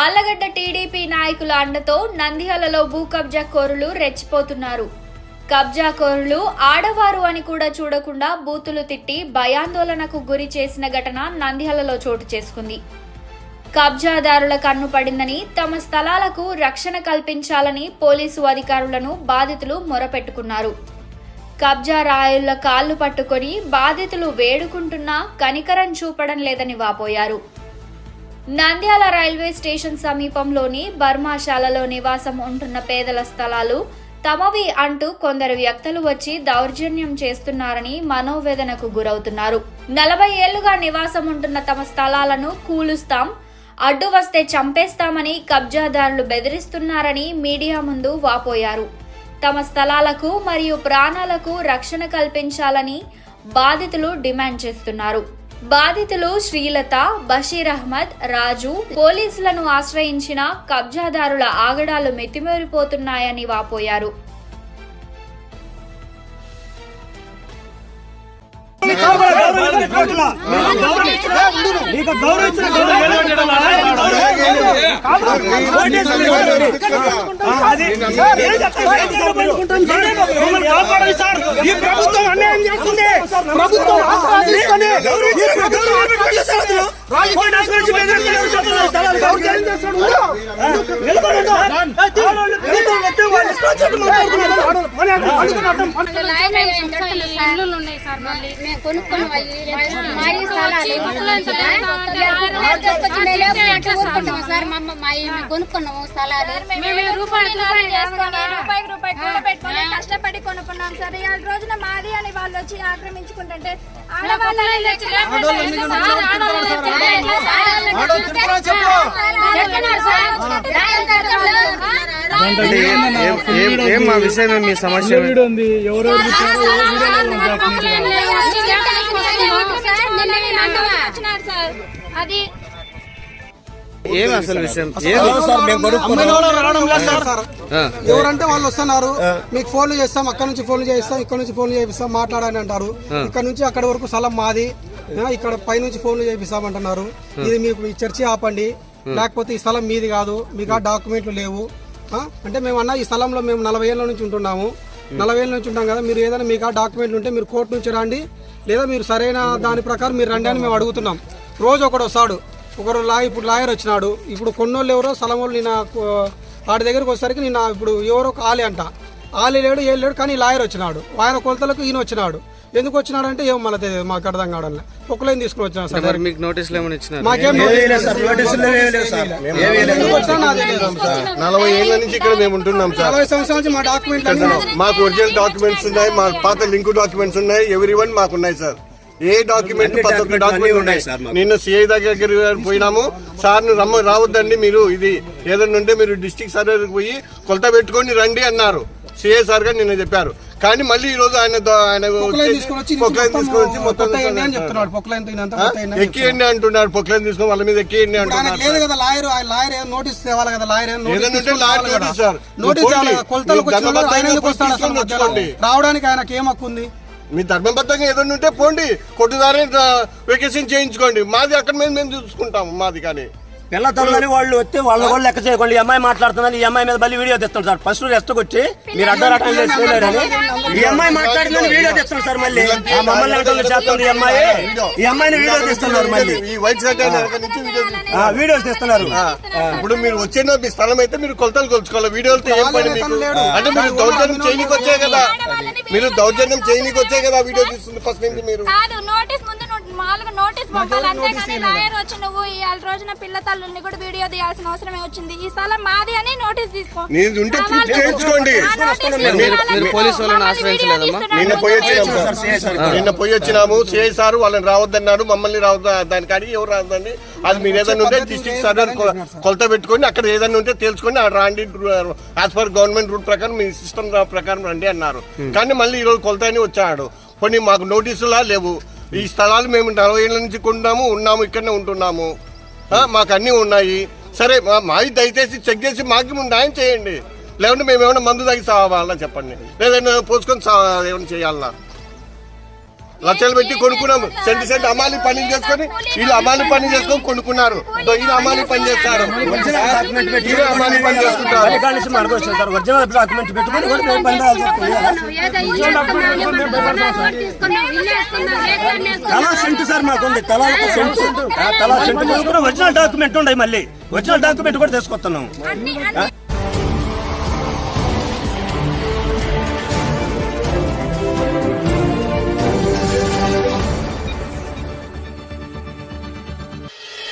Allagadda TDP నాయకుల అండతో నంద్యాలలో భూ కబ్జా కోరులు రెచ్చిపోతున్నారు. కబ్జా కోరులు ఆడవారు అని కూడా చూడకుండా బూతులు తిట్టి భయాందోళనకు గురి చేసిన ఘటన నంద్యాలలో చోటు చేసుకుంది. కబ్జాదారుల కన్ను పడిందని తమ స్థలాలకు రక్షణ కల్పించాలని పోలీసు అధికారులను బాధితులు మొరపెట్టుకున్నారు. కబ్జా రాయుళ్ళ కాళ్ళు పట్టుకొని బాధితులు వేడుకుంటున్నా కనికరం చూపడం లేదని వాపోయారు. నంద్యాల రైల్వే స్టేషన్ సమీపంలోని బర్మాశాలలో నివాసం ఉంటున్న పేదల స్థలాలు తమవి అంటూ కొందరు వ్యక్తులు వచ్చి దౌర్జన్యం చేస్తున్నారని మనోవేదనకు గురవుతున్నారు. నలభై ఏళ్ళుగా నివాసం ఉంటున్న తమ స్థలాలను కూలుస్తాం అడ్డు వస్తే చంపేస్తామని కబ్జాదారులు బెదిరిస్తున్నారని మీడియా ముందు వాపోయారు. తమ స్థలాలకు మరియు ప్రాణాలకు రక్షణ కల్పించాలని బాధితులు డిమాండ్ చేస్తున్నారు. బాధితులు శ్రీలత బషీర్ అహ్మద్ రాజు పోలీసులను ఆశ్రయించిన కబ్జాదారుల ఆగడాలు మితిమీరిపోతున్నాయని వాపోయారు. నీకు గౌరవించిన అది సార్. ఈ ప్రభుత్వం అన్యాయం చేస్తుంది ప్రభుత్వం నిలబడండి. కొనుక్కున్నాము స్థలాలు. కష్టపడి కొనుక్కున్నాం సార్. ఇవాళ రోజున మాది అని వాళ్ళు వచ్చి ఆక్రమించుకుంటుంటే ఆడవాళ్ళని తెచ్చి ఏం మా విషయం మీ సమస్య ఏమి? వచ్చినారు సార్ అది ఏం అసలు విషయం. ఎవరంటే వాళ్ళు వస్తున్నారు మీకు ఫోన్లు చేస్తాం అక్కడ నుంచి ఫోన్లు చేయిస్తాం ఇక్కడ నుంచి ఫోన్లు చేపిస్తాం మాట్లాడని అంటారు ఇక్కడ నుంచి అక్కడ వరకు స్థలం మాది ఇక్కడ పై నుంచి ఫోన్లు చేపిస్తామంటున్నారు ఇది మీకు చర్చి ఆపండి లేకపోతే ఈ స్థలం మీది కాదు మీకు ఆ డాక్యుమెంట్లు లేవు అంటే మేము అన్న ఈ స్థలంలో మేము నలభై ఏళ్ళ నుంచి ఉంటున్నాము. నలభై ఏళ్ళ నుంచి ఉంటాం కదా మీరు ఏదైనా మీకు ఆ డాక్యుమెంట్లు ఉంటే మీరు కోర్టు నుంచి రండి లేదా మీరు సరైన దాని ప్రకారం మీరు రండి అని మేము అడుగుతున్నాం. రోజు ఒకడు వస్తాడు ఒకరు లా ఇప్పుడు లాయర్ వచ్చినాడు ఇప్పుడు కొన్నోళ్ళు ఎవరో స్థలం వాళ్ళు నిన్న కో- వాడి దగ్గరకు వచ్చేసరికి నిన్న ఇప్పుడు ఎవరో ఒక ఆలి అంట. ఆలి లేడు ఏం లేడు కానీ లాయర్ వచ్చినాడు. ఆయన కొలతలకు ఈయన వచ్చినాడు. ఎందుకు వచ్చినాడంటే ఏమో మన తెలియదు మాకు అర్థం కావడం పొక్కులైన తీసుకుని వచ్చినా సార్? మీకు నోటీసులు ఏమైనా ఇచ్చినారు? మాకేం. నలభై ఏళ్ళ నుంచి ఇక్కడ మేము ఉంటున్నాం సార్. నలభై సంవత్సరాల నుంచి మా డాక్యుమెంట్లు అన్ని మాకు ఒరిజినల్ డాక్యుమెంట్స్ ఉన్నాయి మా పాత లింక్ డాక్యుమెంట్స్ ఉన్నాయి ఎవ్రీ వన్ మాకు ఉన్నాయి సార్. ఏ డాక్యుమెంట్ ఒక్క డాక్యుమెంట్ ఉన్నాయి నిన్న సిఐ దగ్గర పోయినాము. సార్ను రమ్మ రావద్దండి మీరు ఇది ఏదైనా ఉంటే మీరు డిస్టిక్ సర్వేకి పోయి కొలత పెట్టుకొని రండి అన్నారు. సిఐ సార్ గారు నిన్న చెప్పారు. కానీ మళ్ళీ ఈ రోజు ఆయన ఆయన పొక్కులైన వచ్చేసి తీసుకొని వచ్చి పొక్లైన్ తీసుకొని వచ్చి మొత్తం ఎక్కియండి అంటున్నారు పొక్లైన్ తీసుకొని వాళ్ళ మీద ఎక్కియండి అంటున్నారు లేదు కదా లాయర్ లాయర్ ఏం నోటీస్ తేవాలి కదా lawyer lawyer. Notice sir. Notice. కొలతలకు. రావడానికి ఆయనకి ఏం హక్కు ఉంది మీ ధర్మబద్ధంగా ఏదైనా ఉంటే పోండి. కొట్టుదారే వెకేషన్ చేయించుకోండి. మాది అక్కడ మీద మేము చూసుకుంటాం మాది కానీ. పిల్ల తల్లని వాళ్ళు వస్తే వాళ్ళ కూడా లెక్క చేయకండి. ఈ అమ్మాయి మాట్లాడుతుందని ఈ అమ్మాయి మీద మళ్ళీ వీడియో తెస్తాం సార్. ఫస్ట్ రెస్ట్ కొట్టి మీరు అడ్డరాటం చేయలేరని. ఈ అమ్మాయి మాట్లాడుతుందని వీడియో తెస్తాం సార్ మళ్ళీ. ఆ మమ్మల్ని అడ్డం చేస్తుంది ఈ అమ్మాయి. ఈ అమ్మాయిని వీడియో తీస్తున్నారు మళ్ళీ. వీడియోస్ తీస్తున్నారు. ఇప్పుడు మీరు వచ్చిన మీ స్థలం అయితే మీరు కొలతలు కొలుచుకోవాలి. వీడియోలతో ఏం పని మీకు? అంటే మీరు దౌర్జన్యం చేయనీకి వచ్చే కదా. మీరు దౌర్జన్యం చేయనీకి వచ్చే కదా వీడియో తీస్తుంది ఫస్ట్ నుంచి మీరు? కాదు నోటీస్ ముందు మామూలుగా నోటీస్ పంపాలి. అంతేగాని లాయర్ వచ్చి నువ్వు ఇవాళ రోజున పిల్ల తల్లుల్ని కూడా వీడియో తీయాల్సిన అవసరమే వచ్చింది. ఈ స్థలం మాది అని నోటీస్ తీసుకో. నీది ఉంటే ప్రూఫ్ చేయించుకోండి మీరు- పోలీసు వాళ్ళని ఆశ్రయించలేదమ్మా? నిన్న పోయి వచ్చినాము సార్ నిన్న పోయి వచ్చినాము. సిఐ సార్ వాళ్ళని రావద్దన్నారు మమ్మల్ని రావద్దు. దానికి అడిగి ఎవరు రావద్దండి? అది మీరు ఏదైనా ఉంటే డిస్ట్రిక్ట్ సర్వర్ కొలత పెట్టుకొని అక్కడ ఏదైనా ఉంటే తెలుసుకొని ఆ రాండి యాజ్ పర్ గవర్నమెంట్ రూల్ ప్రకారం మీ సిస్టమ్ ప్రకారం రండి అన్నారు. కానీ మళ్ళీ ఈ రోజు కొలత అని వచ్చాడు. కొన్ని మాకు నోటీసులా లేవు. ఈ స్థలాలు మేము నలభై ఏళ్ళ నుంచి కొన్నాము ఉన్నాము ఇక్కడనే ఉంటున్నాము. మాకు అన్నీ ఉన్నాయి. సరే మా మావి దయచేసి చెక్ చేసి మాకు న్యాయం చేయండి. లేకుంటే మేము ఏమైనా మందు తాగి సావాలా చెప్పండి. లేదంటే పోసుకొని ఏమైనా చేయాలన్నా లక్షలు పెట్టి కొనుక్కున్నాము. సెంటు సెంటు అమాలి పని చేసుకొని వీళ్ళు అమాలి పని చేసుకొని కొనుక్కున్నారు. ఈయన అమాలి పని చేస్తారు. అమాలి పని చేసుకుంటారు. సెంటు సార్ మాకు ఉంది తలా సెంటు. తలా సెంటు. ఒరిజినల్ డాక్యుమెంట్ ఉన్నాయి మళ్ళీ. ఒరిజినల్ డాక్యుమెంట్ కూడా తీసుకొస్తున్నాం.